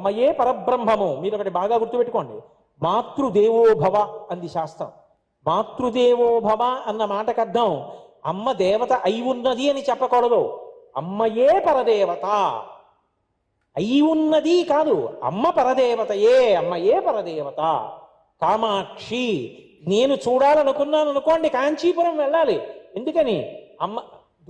అమ్మయే పరబ్రహ్మము. మీరు ఒకటి బాగా గుర్తుపెట్టుకోండి. మాతృదేవో భవ అంది శాస్త్రం. మాతృదేవో భవ అన్న మాటకు అర్థం అమ్మ దేవత అయి ఉన్నది అని చెప్పకూడదు. అమ్మయే పరదేవత. అయి ఉన్నది కాదు అమ్మ పరదేవతయే అమ్మయే పరదేవత. కామాక్షి నేను చూడాలనుకున్నాను అనుకోండి కాంచీపురం వెళ్ళాలి. ఎందుకని? అమ్మ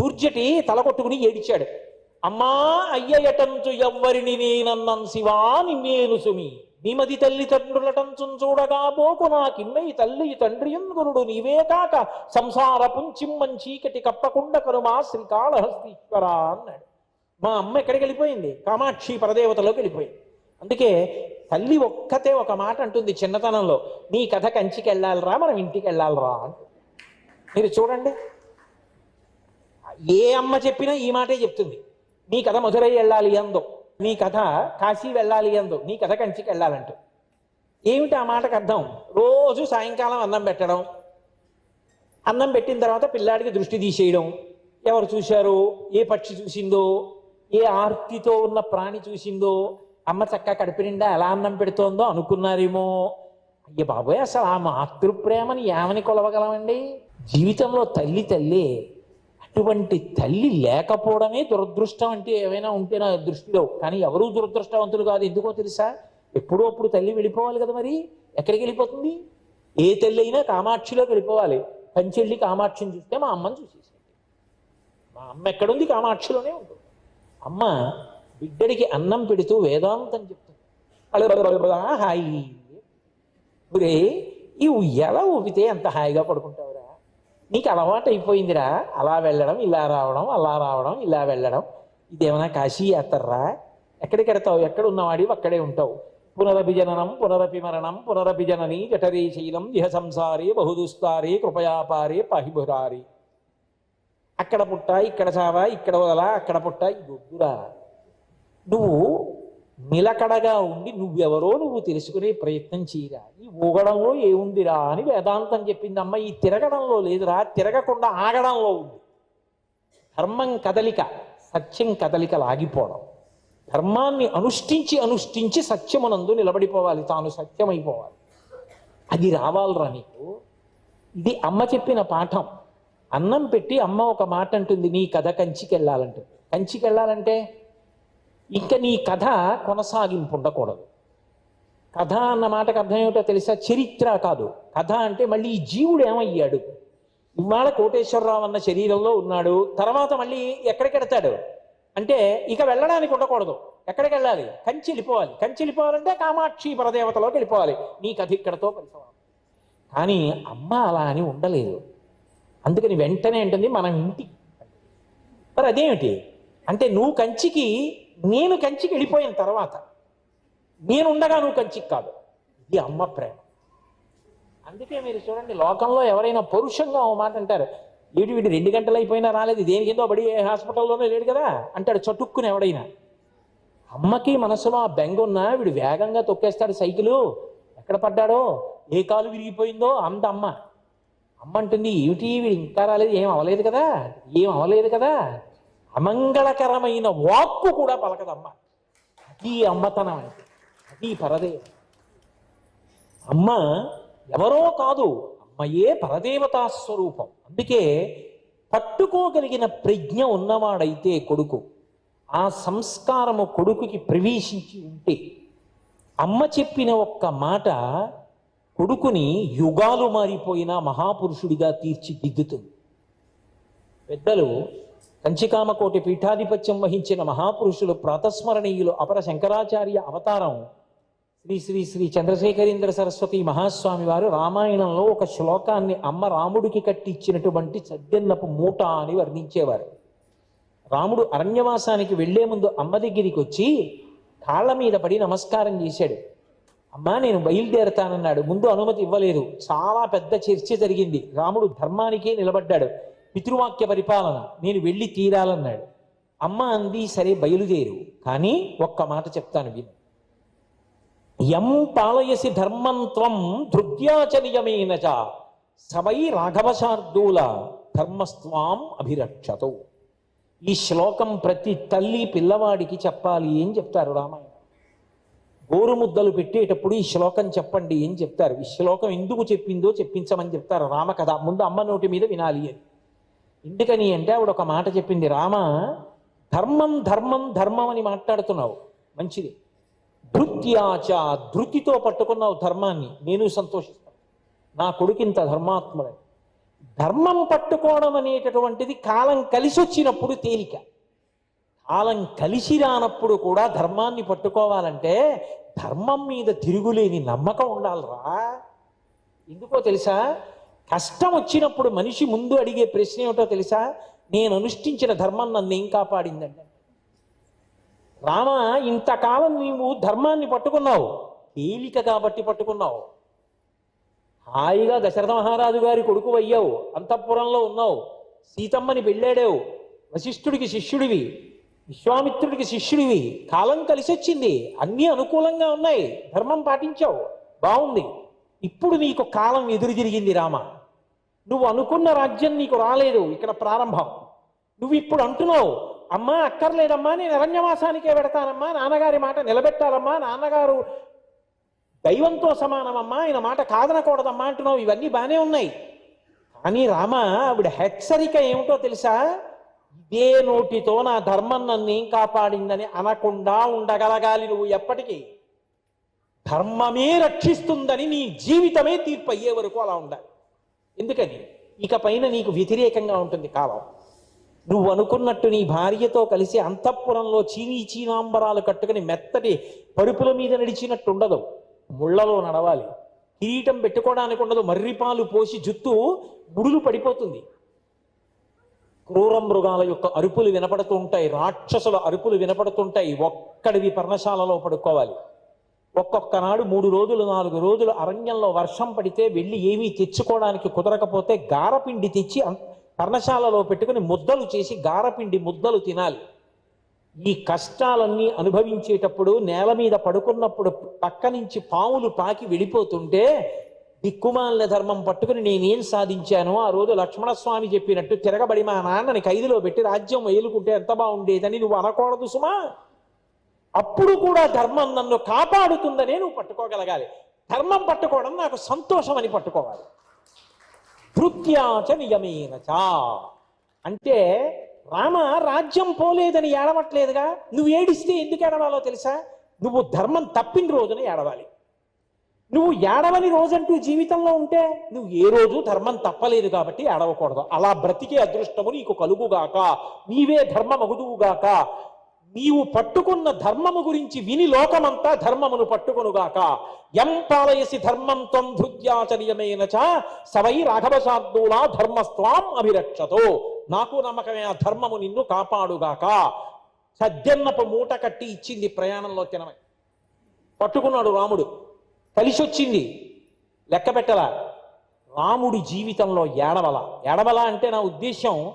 దూర్జటి తల కొట్టుకుని ఏడిచాడు. అమ్మా అయ్యయటంచు ఎవ్వరిని నేనన్నం శివా నిన్నేను సుమి. నిమది తల్లి తండ్రులటంచు చూడగా పోకు నాకిన్నై తల్లి తండ్రి గురుడు నీవే కాక సంసార పుంచిమ్మం చీకటి కప్పకుండా కరుమా శ్రీకాళహస్తీశ్వర అన్నాడు. మా అమ్మ ఎక్కడికి వెళ్ళిపోయింది? కామాక్షి పరదేవతలోకి వెళ్ళిపోయింది. అందుకే తల్లి ఒక్కతే ఒక మాట అంటుంది చిన్నతనంలో. నీ కథ కంచికెళ్ళాలిరా మనం ఇంటికి వెళ్ళాలరా మీరు చూడండి. ఏ అమ్మ చెప్పినా ఈ మాటే చెప్తుంది. నీ కథ మధురై వెళ్ళాలి అందో నీ కథ కాశీ వెళ్ళాలి అందో నీ కథ కంచికి వెళ్ళాలంటూ. ఏమిటి ఆ మాటకు అర్థం? రోజు సాయంకాలం అన్నం పెట్టడం అన్నం పెట్టిన తర్వాత పిల్లాడికి దృష్టి తీసేయడం. ఎవరు చూశారు? ఏ పక్షి చూసిందో? ఏ ఆర్తితో ఉన్న ప్రాణి చూసిందో? అమ్మ చక్క కడుపు నిండా ఎలా అన్నం పెడుతోందో అనుకున్నారేమో? అయ్య బాబోయ్ అసలు ఆ మాతృప్రేమని ఏమని కొలవగలమండి? జీవితంలో తల్లి తల్లి అటువంటి తల్లి లేకపోవడమే దురదృష్టం అంటే ఏమైనా ఉంటే నా దృష్టిలో. కానీ ఎవరూ దురదృష్టవంతులు కాదు ఎందుకో తెలుసా? ఎప్పుడో అప్పుడు తల్లి వెళ్ళిపోవాలి కదా మరి? ఎక్కడికి వెళ్ళిపోతుంది? ఏ తల్లి అయినా కామాక్షిలోకి వెళ్ళిపోవాలి. పంచెల్లి కామాక్షిని చూస్తే మా అమ్మని చూసేసి మా అమ్మ ఎక్కడుంది? కామాక్షిలోనే ఉంటుంది. అమ్మ బిడ్డడికి అన్నం పెడుతూ వేదాంతం చెప్తుంది. హాయి. ఒరే ఈ ఉయ్యాల ఊపితే ఎంత హాయిగా పడుకుంటావురా నీకు అలవాటు అయిపోయిందిరా. అలా వెళ్ళడం ఇలా రావడం అలా రావడం ఇలా వెళ్ళడం. ఇదేమైనా కాశీ యాత్రరా? ఎక్కడికెడతావు? ఎక్కడ ఉన్నవాడివి అక్కడే ఉంటావు. పునరభిజననం పునరపి మరణం పునరభిజనని జఠరీ శైలం ఇహ సంసారి బహుదుస్తారి కృపయాపారి పాహిబురారి. అక్కడ పుట్ట ఇక్కడ చావా ఇక్కడ వదలా అక్కడ పుట్ట ఇది వద్దురా నువ్వు నిలకడగా ఉండి నువ్వెవరో నువ్వు తెలుసుకునే ప్రయత్నం చేయరా. ఈ ఊగడంలో ఏముందిరా అని వేదాంతం చెప్పింది అమ్మ ఈ తిరగడంలో లేదురా తిరగకుండా ఆగడంలో ఉంది. ధర్మం కదలిక సత్యం కదలిక లాగిపోవడం. ధర్మాన్ని అనుష్ఠించి అనుష్ఠించి సత్యమునందు నిలబడిపోవాలి తాను సత్యమైపోవాలి. అది రావాలరా నీకు. ఇది అమ్మ చెప్పిన పాఠం. అన్నం పెట్టి అమ్మ ఒక మాట అంటుంది నీ కథ కంచికి వెళ్ళాలంటుంది కంచికి వెళ్ళాలంటే ఇక నీ కథ కొనసాగింపు ఉండకూడదు కథ అన్న మాటకు అర్థం ఏమిటో తెలుసా? చరిత్ర కాదు. కథ అంటే మళ్ళీ ఈ జీవుడు ఏమయ్యాడు? ఇవాళ కోటేశ్వరరావు అన్న శరీరంలో ఉన్నాడు. తర్వాత మళ్ళీ ఎక్కడికి వెడతాడు అంటే ఇక వెళ్ళడానికి ఉండకూడదు. ఎక్కడికి వెళ్ళాలి? కంచి వెళ్ళిపోవాలి కంచి వెళ్ళిపోవాలంటే కామాక్షి పరదేవతలోకి వెళ్ళిపోవాలి. నీ కథ ఇక్కడతో కలిసిపోవాలి కానీ అమ్మ అలా అని ఉండలేదు. అందుకని వెంటనే ఉంటుంది మనం ఇంటి. మరి అదేమిటి? అంటే నువ్వు కంచికి నేను కంచికి వెళ్ళిపోయిన తర్వాత నేనుండగా నువ్వు కంచికి కాదు. ఇది అమ్మ ప్రేమ. అందుకే మీరు చూడండి లోకంలో ఎవరైనా పరుషంగా ఓ మాట అంటారు ఏడు వీడు రెండు గంటలు అయిపోయినా రాలేదు దేనికి ఏందో బడి హాస్పిటల్లోనే లేడు కదా? అంటాడు చటుక్కుని ఎవడైనా. అమ్మకి మనసులో ఆ బెంగ ఉన్నా వీడు వేగంగా తొక్కేస్తాడు సైకిలు. ఎక్కడ పడ్డాడో? ఏ కాలు విరిగిపోయిందో? అంత అమ్మ. అమ్మ అంటుంది ఏమిటి వీడు ఇంకా రాలేదు? ఏం అవలేదు కదా? ఏం అవలేదు కదా? అమంగళకరమైన వాక్కు కూడా పలకదమ్మ. అది అమ్మతనం అంటే అది పరదే అమ్మ ఎవరో కాదు అమ్మయే పరదేవతా స్వరూపం. అందుకే పట్టుకోగలిగిన ప్రజ్ఞ ఉన్నవాడైతే కొడుకు. ఆ సంస్కారము కొడుకుకి ప్రవేశించి ఉంటే అమ్మ చెప్పిన ఒక్క మాట కొడుకుని యుగాలు మారిపోయిన మహాపురుషుడిగా తీర్చిదిద్దుతుంది. పెద్దలు కంచికామకోటి పీఠాధిపత్యం వహించిన మహాపురుషులు ప్రాతస్మరణీయులు అపర శంకరాచార్య అవతారం శ్రీ శ్రీ శ్రీ చంద్రశేఖరేంద్ర సరస్వతి మహాస్వామి వారు రామాయణంలో ఒక శ్లోకాన్ని అమ్మ రాముడికి కట్టించినటువంటి సద్దెన్నపు మూట అని వర్ణించేవారు. రాముడు అరణ్యవాసానికి వెళ్ళే ముందు అమ్మ దగ్గరికి వచ్చి కాళ్ళ మీద పడి నమస్కారం చేశాడు. అమ్మా నేను బయలుదేరతానన్నాడు. ముందు అనుమతి ఇవ్వలేదు. చాలా పెద్ద చర్చ జరిగింది. రాముడు ధర్మానికే నిలబడ్డాడు. పితృవాక్య పరిపాలన. నేను వెళ్ళి తీరాలన్నాడు. అమ్మ అంది సరే బయలుదేరు. కానీ ఒక్క మాట చెప్తాను విను. యం పాలయసి ధర్మంత్వం త్వం సవై రాఘవశార్దూల ధర్మస్వాం అభిరక్షతౌ. ఈ శ్లోకం ప్రతి తల్లి పిల్లవాడికి చెప్పాలి అని చెప్తారు రామాయణం? గోరు ముద్దలు పెట్టేటప్పుడు ఈ శ్లోకం చెప్పండి అని చెప్తారు? ఈ శ్లోకం ఎందుకు చెప్పిందో చెప్పించమని చెప్తారు రామకథ. ముందు అమ్మ నోటి మీద వినాలి అని. ఎందుకని అంటే ఆవిడ ఒక మాట చెప్పింది రామ ధర్మం ధర్మం ధర్మం అని మాట్లాడుతున్నావు. మంచిది. ధృత్యాచ ధృతితో పట్టుకున్నావు ధర్మాన్ని. నేను సంతోషిస్తాను. నా కొడుకింత ధర్మాత్ముడే. ధర్మం పట్టుకోవడం అనేటటువంటిది కాలం కలిసి వచ్చినప్పుడు తేలిక. కాలం కలిసి రానప్పుడు కూడా ధర్మాన్ని పట్టుకోవాలంటే ధర్మం మీద తిరుగులేని నమ్మకం ఉండాలిరా. ఎందుకో తెలుసా? కష్టం వచ్చినప్పుడు మనిషి ముందు అడిగే ప్రశ్న ఏమిటో తెలుసా? నేను అనుష్ఠించిన ధర్మం నన్ను ఏం కాపాడిందండి? రామ ఇంతకాలం నీవు ధర్మాన్ని పట్టుకున్నావు. తేలిక కాబట్టి పట్టుకున్నావు. హాయిగా దశరథ మహారాజు గారి కొడుకు అయ్యావు. అంతఃపురంలో ఉన్నావు. సీతమ్మని పెళ్ళాడావు. వశిష్ఠుడికి శిష్యుడివి. విశ్వామిత్రుడికి శిష్యుడివి. కాలం కలిసి వచ్చింది. అన్నీ అనుకూలంగా ఉన్నాయి. ధర్మం పాటించావు. బాగుంది ఇప్పుడు నీకు కాలం ఎదురు తిరిగింది రామ. నువ్వు అనుకున్న రాజ్యం నీకు రాలేదు. ఇక్కడ ప్రారంభం. నువ్వు ఇప్పుడు అంటున్నావు అమ్మా అక్కర్లేదమ్మా నేను అరణ్యవాసానికే పెడతానమ్మా నాన్నగారి మాట నిలబెట్టాలమ్మా నాన్నగారు దైవంతో సమానమమ్మా ఆయన మాట కాదనకూడదమ్మా అంటున్నావు. ఇవన్నీ బాగానే ఉన్నాయి. కానీ రామ ఆవిడ హెచ్చరిక ఏమిటో తెలుసా? ఇదే నోటితో నా ధర్మం నన్ను ఏం కాపాడిందని అనకుండా ఉండగలగాలి నువ్వు ఎప్పటికీ. ధర్మమే రక్షిస్తుందని నీ జీవితమే తీర్పు అయ్యే వరకు అలా ఉండాలి. ఎందుకని? ఇక పైన నీకు వ్యతిరేకంగా ఉంటుంది కాలం నువ్వు అనుకున్నట్టు నీ భార్యతో కలిసి అంతఃపురంలో చీనీ చీనాంబరాలు కట్టుకుని మెత్తటి పరుపుల మీద నడిచినట్టు ఉండదు ముళ్ళలో నడవాలి. కిరీటం పెట్టుకోవడానికి ఉండదు. మర్రిపాలు పోసి జుత్తు బుడులు పడిపోతుంది. క్రూర మృగాల యొక్క అరుపులు వినపడుతుంటాయి. రాక్షసుల అరుపులు వినపడుతుంటాయి. ఒక్కడివి పర్ణశాలలో పడుకోవాలి. ఒక్కొక్క నాడు మూడు రోజులు నాలుగు రోజులు అరణ్యంలో వర్షం పడితే వెళ్ళి ఏమీ తెచ్చుకోవడానికి కుదరకపోతే గారపిండి తెచ్చి పర్ణశాలలో పెట్టుకుని ముద్దలు చేసి గారపిండి ముద్దలు తినాలి. ఈ కష్టాలన్నీ అనుభవించేటప్పుడు నేల మీద పడుకున్నప్పుడు పక్క నుంచి పాములు పాకి వెళ్ళిపోతుంటే దిక్కుమాలిన ధర్మం పట్టుకుని నేనేం సాధించానో ఆ రోజు లక్ష్మణస్వామి చెప్పినట్టు తిరగబడి మా నాన్నని ఖైదులో పెట్టి రాజ్యం ఏలుకుంటే ఎంత బాగుండేదని నువ్వు అనకూడదు సుమా. అప్పుడు కూడా ధర్మం నన్ను కాపాడుతుందనే నువ్వు పట్టుకోగలగాలి. ధర్మం పట్టుకోవడం నాకు సంతోషం అని పట్టుకోవాలి. భృత్యాచ నియమేనచ. అంటే రామ రాజ్యం పోలేదని ఏడవట్లేదుగా? నువ్వు ఏడిస్తే ఎందుకు ఏడవాలో తెలుసా? నువ్వు ధర్మం తప్పిన రోజున ఏడవాలి. నువ్వు ఏడవని రోజంటూ జీవితంలో ఉంటే నువ్వు ఏ రోజు ధర్మం తప్పలేదు కాబట్టి ఏడవకూడదు. అలా బ్రతికే అదృష్టము నీకు కలుగుగాక. నీవే ధర్మమగుదువుగాక. నీవు పట్టుకున్న ధర్మము గురించి విని లోకమంతా ధర్మమును పట్టుకొనుగాక. ఎం పాలయసి ధర్మం త్వం చ సవై రాఘవశార్దూలా ధర్మస్వాం అభిరక్షతో. నాకు నమ్మకమైన ధర్మము నిన్ను కాపాడుగాక. సద్యన్నపు మూట కట్టి ఇచ్చింది ప్రయాణంలో తినమే. పట్టుకున్నాడు రాముడు. కలిసొచ్చింది లెక్క పెట్టలా? రాముడి జీవితంలో ఏడవల. ఏడవల అంటే నా ఉద్దేశం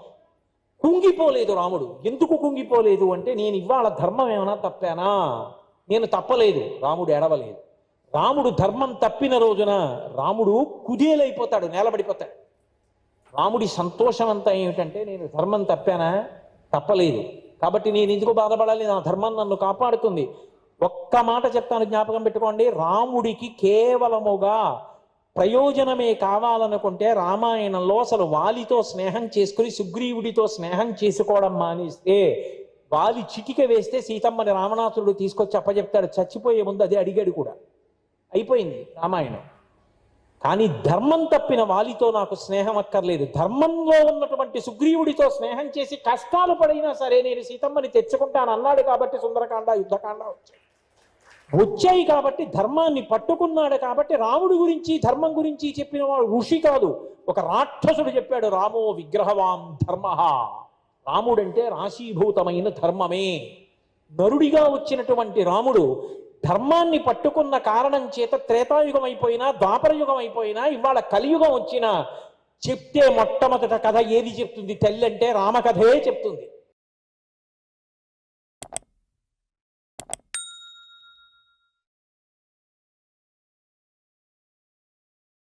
కుంగిపోలేదు రాముడు. ఎందుకు కుంగిపోలేదు అంటే నేను ఇవాళ ధర్మం ఏమైనా తప్పానా? నేను తప్పలేదు. రాముడు ఎడవలేదు రాముడు ధర్మం తప్పిన రోజున రాముడు కుదేలైపోతాడు నేలబడిపోతాడు. రాముడి సంతోషం అంతా ఏమిటంటే నేను ధర్మం తప్పానా? తప్పలేదు. కాబట్టి నేను ఎందుకు బాధపడాలి? నా ధర్మం నన్ను కాపాడుతుంది. ఒక్క మాట చెప్తాను జ్ఞాపకం పెట్టుకోండి. రాముడికి కేవలముగా ప్రయోజనమే కావాలనుకుంటే రామాయణంలో అసలు వాలితో స్నేహం చేసుకుని సుగ్రీవుడితో స్నేహం చేసుకోవడం మానేస్తే వాలి చిటిక వేస్తే సీతమ్మని రామనాథుడు తీసుకొచ్చి అప్పచెప్తాడు చచ్చిపోయే ముందు అదే అడిగాడు కూడా. అయిపోయింది రామాయణం. కానీ ధర్మం తప్పిన వాలితో నాకు స్నేహం అక్కర్లేదు. ధర్మంలో ఉన్నటువంటి సుగ్రీవుడితో స్నేహం చేసి కష్టాలు పడినా సరే నేను సీతమ్మని తెచ్చుకుంటాను అన్నాడు కాబట్టి సుందరకాండ యుద్ధకాండ వచ్చాయి. వచ్చాయి కాబట్టి ధర్మాన్ని పట్టుకున్నాడు కాబట్టి రాముడు గురించి ధర్మం గురించి చెప్పిన వాడు ఋషి కాదు. ఒక రాక్షసుడు చెప్పాడు రామో విగ్రహవాం ధర్మ. రాముడంటే రాశీభూతమైన ధర్మమే. నరుడిగా వచ్చినటువంటి రాముడు ధర్మాన్ని పట్టుకున్న కారణం చేత త్రేతాయుగం అయిపోయినా ద్వాపరయుగం అయిపోయినా ఇవాళ కలియుగం వచ్చినా చెప్తే మొట్టమొదట కథ ఏది చెప్తుంది? తల్లి అంటే రామకథే చెప్తుంది.